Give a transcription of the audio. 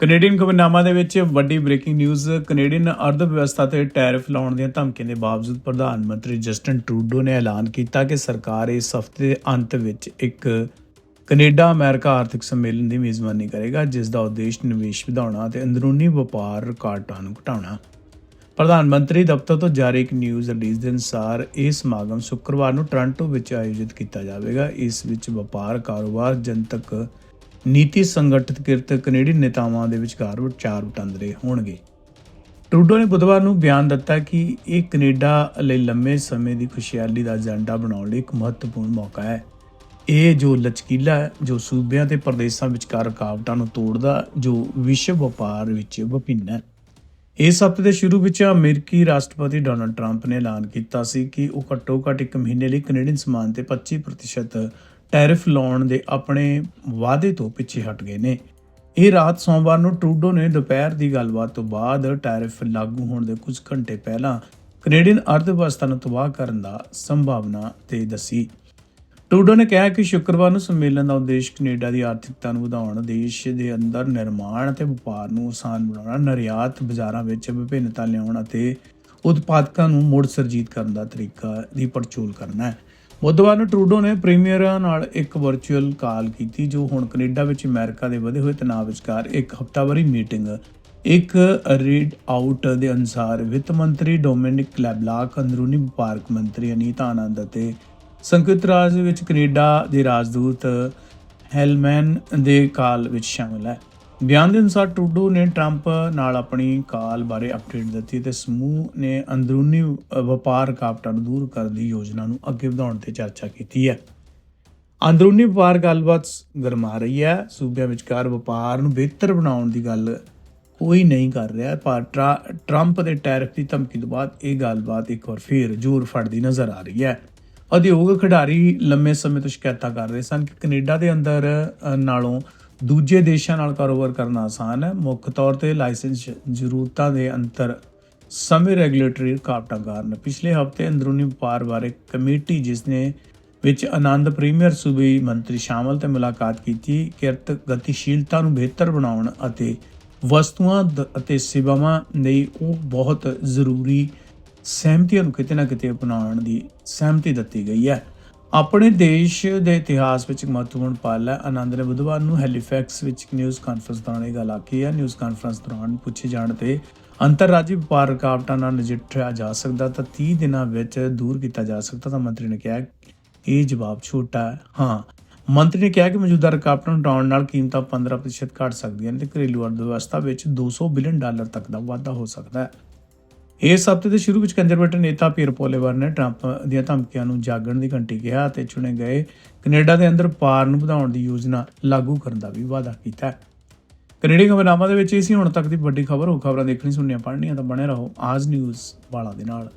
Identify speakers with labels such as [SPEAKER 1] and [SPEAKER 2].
[SPEAKER 1] Canadian ਖਬਰਨਾਮਾ ਦੇ ਵਿੱਚ ਵੱਡੀ ਬ੍ਰੇਕਿੰਗ ਨਿਊਜ਼ ਕੈਨੇਡੀਅਨ ਅਰਥ ਵਿਵਸਥਾ ਤੇ ਟੈਰਿਫ ਲਾਉਣ ਦੀਆਂ ਧਮਕੀਆਂ ਦੇ ਬਾਵਜੂਦ ਪ੍ਰਧਾਨ ਮੰਤਰੀ ਜਸਟਨ ਟਰੂਡੋ ਨੇ ਐਲਾਨ ਕੀਤਾ ਕਿ ਸਰਕਾਰ ਇਸ ਹਫ਼ਤੇ ਦੇ ਅੰਤ ਵਿੱਚ ਇੱਕ ਕੈਨੇਡਾ ਅਮਰੀਕਾ ਆਰਥਿਕ ਸੰਮੇਲਨ ਦੀ ਮੇਜ਼ਬਾਨੀ ਕਰੇਗਾ, ਜਿਸ ਦਾ ਉਦੇਸ਼ ਨਿਵੇਸ਼ ਵਧਾਉਣਾ ਅਤੇ ਅੰਦਰੂਨੀ ਵਪਾਰ ਰੁਕਾਵਟਾਂ ਨੂੰ ਘਟਾਉਣਾ। ਪ੍ਰਧਾਨ ਮੰਤਰੀ ਦਫ਼ਤਰ ਤੋਂ ਜਾਰੀ ਇੱਕ ਨਿਊਜ਼ ਰਿਲੀਜ਼ ਦੇ ਅਨੁਸਾਰ ਇਹ ਸਮਾਗਮ ਸ਼ੁੱਕਰਵਾਰ ਨੂੰ ਟੋਰਾਂਟੋ ਵਿੱਚ ਆਯੋਜਿਤ ਕੀਤਾ ਜਾਵੇਗਾ। ਇਸ ਵਿੱਚ ਵਪਾਰ ਕਾਰੋਬਾਰ, ਜਨਤਕ ਨੀਤੀ ਸੰਗਠਿਤ ਕਿਰਤ ਕੈਨੇਡੀਅਨ ਨੇਤਾਵਾਂ ਦੇ ਵਿਚਕਾਰ ਵਿਚਾਰ ਵਟਾਂਦਰੇ ਹੋਣਗੇ। ਟਰੂਡੋ ਨੇ ਬੁੱਧਵਾਰ ਨੂੰ ਬਿਆਨ ਦਿੱਤਾ ਕਿ ਇਹ ਕੈਨੇਡਾ ਲਈ ਲੰਮੇ ਸਮੇਂ ਦੀ ਖੁਸ਼ਹਾਲੀ ਦਾ ਏਜੰਡਾ ਬਣਾਉਣ ਲਈ ਇੱਕ ਮਹੱਤਵਪੂਰਨ ਮੌਕਾ ਹੈ। ਇਹ ਜੋ ਲਚਕੀਲਾ ਹੈ ਜੋ ਸੂਬਿਆਂ ਤੇ ਪ੍ਰਦੇਸ਼ਾਂ ਵਿਚਕਾਰ ਰੁਕਾਵਟਾਂ ਨੂੰ ਤੋੜਦਾ, ਜੋ ਵਿਸ਼ਵ ਵਪਾਰ ਵਿੱਚ ਵਿਭਿੰਨ ਹੈ। ਇਸ ਹਫ਼ਤੇ ਦੇ ਸ਼ੁਰੂ ਵਿੱਚ ਅਮਰੀਕੀ ਰਾਸ਼ਟਰਪਤੀ ਡੋਨਲਡ ਟਰੰਪ ਨੇ ਐਲਾਨ ਕੀਤਾ ਸੀ ਕਿ ਉਹ ਘੱਟੋ-ਘੱਟ ਇੱਕ ਮਹੀਨੇ ਲਈ ਕੈਨੇਡੀਅਨ ਸਮਾਨ ਤੇ 25% ਟੈਰਿਫ ਲਾਉਣ ਦੇ ਆਪਣੇ ਵਾਅਦੇ ਤੋਂ ਪਿੱਛੇ ਹਟ ਗਏ ਨੇ। ਇਹ ਰਾਤ ਸੋਮਵਾਰ ਨੂੰ ਟਰੂਡੋ ਨੇ ਦੁਪਹਿਰ ਦੀ ਗੱਲਬਾਤ ਤੋਂ ਬਾਅਦ ਟੈਰਿਫ ਲਾਗੂ ਹੋਣ ਦੇ ਕੁਝ ਘੰਟੇ ਪਹਿਲਾਂ ਕੈਨੇਡੀਅਨ ਅਰਥਵਿਵਸਥਾ ਨੂੰ ਤਬਾਹ ਕਰਨ ਦਾ ਸੰਭਾਵਨਾ ਤੇ ਦੱਸੀ। ਟਰੂਡੋ ਨੇ ਕਿਹਾ ਕਿ ਸ਼ੁੱਕਰਵਾਰ ਨੂੰ ਸੰਮੇਲਨ ਦਾ ਉਦੇਸ਼ ਕੈਨੇਡਾ ਦੀ ਆਰਥਿਕਤਾ ਨੂੰ ਵਧਾਉਣ, ਦੇਸ਼ ਦੇ ਅੰਦਰ ਨਿਰਮਾਣ ਅਤੇ ਵਪਾਰ ਨੂੰ ਆਸਾਨ ਬਣਾਉਣਾ ਨਿਰਯਾਤ ਬਾਜ਼ਾਰਾਂ ਵਿੱਚ ਵਿਭਿੰਨਤਾ ਲਿਆਉਣ ਅਤੇ ਉਤਪਾਦਕਾਂ ਨੂੰ ਮੁੜ ਸਰਜੀਤ ਕਰਨ ਦਾ ਤਰੀਕਾ ਦੀ ਪੜਚੋਲ ਕਰਨਾ ਹੈ। ਬੁੱਧਵਾਰ ਨੂੰ ਟਰੂਡੋ ਨੇ ਪ੍ਰੀਮੀਅਰਾਂ ਨਾਲ ਇੱਕ ਵਰਚੁਅਲ ਕਾਲ ਕੀਤੀ, ਜੋ ਹੁਣ ਕੈਨੇਡਾ ਵਿੱਚ ਅਮਰੀਕਾ ਦੇ ਵਧੇ ਹੋਏ ਤਣਾਅ ਵਿਚਕਾਰ ਇੱਕ ਹਫ਼ਤਾਵਾਰੀ ਮੀਟਿੰਗ ਇੱਕ ਰੀਡ ਆਊਟ ਦੇ ਅਨੁਸਾਰ ਵਿੱਤ ਮੰਤਰੀ ਡੋਮਿਨਿਕ ਲੈਬਲਾਕ ਅੰਦਰੂਨੀ ਵਪਾਰਕ ਮੰਤਰੀ ਅਨੀਤਾ ਆਨੰਦ ਅਤੇ ਸੰਯੁਕਤ ਰਾਜ ਵਿੱਚ ਕੈਨੇਡਾ ਦੇ ਰਾਜਦੂਤ ਹੈਲਮੈਨ ਦੇ ਕਾਲ ਵਿੱਚ ਸ਼ਾਮਲ ਹੈ। ਬਿਆਨ ਦੇ ਅਨੁਸਾਰ ਟਰੂਡੋ ਨੇ ਟਰੰਪ ਨਾਲ ਆਪਣੀ ਕਾਲ ਬਾਰੇ ਅਪਡੇਟ ਦਿੱਤੀ ਤੇ ਸਮੂਹ ਨੇ ਅੰਦਰੂਨੀ ਵਪਾਰ ਰੁਕਾਵਟਾਂ ਨੂੰ ਦੂਰ ਕਰਨ ਦੀ ਯੋਜਨਾ ਨੂੰ ਅੱਗੇ ਵਧਾਉਣ ਤੇ ਚਰਚਾ ਕੀਤੀ ਹੈ। ਅੰਦਰੂਨੀ ਵਪਾਰ ਗੱਲਬਾਤ ਗਰਮਾ ਰਹੀ ਹੈ। ਸੂਬਿਆਂ ਵਿਚਕਾਰ ਵਪਾਰ ਨੂੰ ਬਿਹਤਰ ਬਣਾਉਣ ਦੀ ਗੱਲ ਕੋਈ ਨਹੀਂ ਕਰ ਰਿਹਾ, ਪਰ ਟਰਾ- ਟਰੰਪ ਦੇ ਟੈਰਿਫ ਦੀ ਧਮਕੀ ਤੋਂ ਬਾਅਦ ਇਹ ਗੱਲਬਾਤ ਇੱਕ ਵਾਰ ਫੇਰ ਜ਼ੋਰ ਫੜਦੀ ਨਜ਼ਰ ਆ ਰਹੀ ਹੈ। ਉਦਯੋਗ ਖਿਡਾਰੀ ਲੰਮੇ ਸਮੇਂ ਤੋਂ ਸ਼ਿਕਾਇਤਾਂ ਕਰ ਰਹੇ ਸਨ ਕਿ ਕੈਨੇਡਾ ਦੇ ਅੰਦਰ ਨਾਲੋਂ ਦੂਜੇ ਦੇਸ਼ਾਂ ਨਾਲ ਕਾਰੋਬਾਰ ਕਰਨਾ ਆਸਾਨ ਹੈ। ਮੁੱਖ ਤੌਰ ਤੇ ਲਾਇਸੈਂਸ ਜ਼ਰੂਰਤਾਂ ਦੇ ਅੰਤਰ ਸਮੇਂ ਰੈਗੂਲੇਟਰੀ ਰੁਕਾਵਟਾਂ ਕਾਰਨ। ਪਿਛਲੇ ਹਫ਼ਤੇ ਅੰਦਰੂਨੀ ਵਪਾਰ ਬਾਰੇ ਕਮੇਟੀ ਜਿਸ ਨੇ ਵਿੱਚ ਆਨੰਦ ਪ੍ਰੀਮੀਅਰ ਸੂਬੀ ਮੰਤਰੀ ਸ਼ਾਮਲ ਤੇ ਮੁਲਾਕਾਤ ਕੀਤੀ, ਕਿਰਤ ਗਤੀਸ਼ੀਲਤਾ ਨੂੰ ਬਿਹਤਰ ਬਣਾਉਣ ਅਤੇ ਵਸਤੂਆਂ ਅਤੇ ਸੇਵਾਵਾਂ ਲਈ ਉਹ ਬਹੁਤ ਜ਼ਰੂਰੀ ਸਹਿਮਤੀਆਂ ਨੂੰ ਕਿਤੇ ਨਾ ਕਿਤੇ ਅਪਣਾਉਣ ਦੀ ਸਹਿਮਤੀ ਦਿੱਤੀ ਗਈ ਹੈ। ਆਪਣੇ ਦੇਸ਼ ਦੇ ਇਤਿਹਾਸ ਵਿੱਚ ਇੱਕ ਮਹੱਤਵਪੂਰਨ ਪਲ ਹੈ। ਆਨੰਦ ਨੇ ਬੁੱਧਵਾਰ ਨੂੰ ਹੈਲੀਫੈਕਸ ਵਿੱਚ ਇੱਕ ਨਿਊਜ਼ ਕਾਨਫਰੰਸ ਦੌਰਾਨ ਇਹ ਗੱਲ ਆਖੀ ਹੈ। ਨਿਊਜ਼ ਕਾਨਫਰੰਸ ਦੌਰਾਨ ਪੁੱਛੇ ਜਾਣ ਤੇ ਅੰਤਰਰਾਜੀ ਵਪਾਰ ਰੁਕਾਵਟਾਂ ਨਾਲ ਨਜਿੱਠਿਆ ਜਾ ਸਕਦਾ ਤਾਂ 30 ਦਿਨਾਂ ਵਿੱਚ ਦੂਰ ਕੀਤਾ ਜਾ ਸਕਦਾ, ਤਾਂ ਮੰਤਰੀ ਨੇ ਕਿਹਾ ਇਹ ਜਵਾਬ ਛੋਟਾ ਹੈ। ਹਾਂ, ਮੰਤਰੀ ਨੇ ਕਿਹਾ ਕਿ ਮੌਜੂਦਾ ਰੁਕਾਵਟਾਂ ਨੂੰ ਹਟਾਉਣ ਨਾਲ ਕੀਮਤਾਂ 15% ਘਟ ਸਕਦੀਆਂ ਨੇ ਤੇ ਘਰੇਲੂ ਅਰਥ ਵਿਵਸਥਾ ਵਿੱਚ 200 ਬਿਲੀਅਨ ਡਾਲਰ ਤੱਕ ਦਾ ਵਾਧਾ ਹੋ ਸਕਦਾ ਹੈ। ਇਸ ਹਫ਼ਤੇ ਦੇ ਸ਼ੁਰੂ ਵਿੱਚ ਕੰਜ਼ਰਵੇਟਿਵ ਨੇਤਾ ਪੀਰ ਪੋਲੇਵਰ ਨੇ ਟਰੰਪ ਦੀਆਂ ਧਮਕੀਆਂ ਨੂੰ ਜਾਗਣ ਦੀ ਘੰਟੀ ਕਿਹਾ ਅਤੇ ਚੁਣੇ ਗਏ ਕੈਨੇਡਾ ਦੇ ਅੰਦਰ ਪਾਰ ਨੂੰ ਵਧਾਉਣ ਦੀ ਯੋਜਨਾ ਲਾਗੂ ਕਰਨ ਦਾ ਵੀ ਵਾਅਦਾ ਕੀਤਾ ਹੈ। ਕੈਨੇਡੀਅਨ ਖਬਰਨਾਮਾ ਦੇ ਵਿੱਚ ਇਹ ਸੀ, ਹੁਣ ਤੱਕ ਦੀ ਵੱਡੀ ਖਬਰ, ਉਹ ਖਬਰਾਂ ਦੇਖਣੀ ਸੁਣਨੀਆਂ, ਪੜ੍ਹਨੀਆਂ ਤਾਂ ਬਣੇ ਰਹੋ ਆਜ ਨਿਊਜ਼ ਵਾਲਾ ਦੇ ਨਾਲ।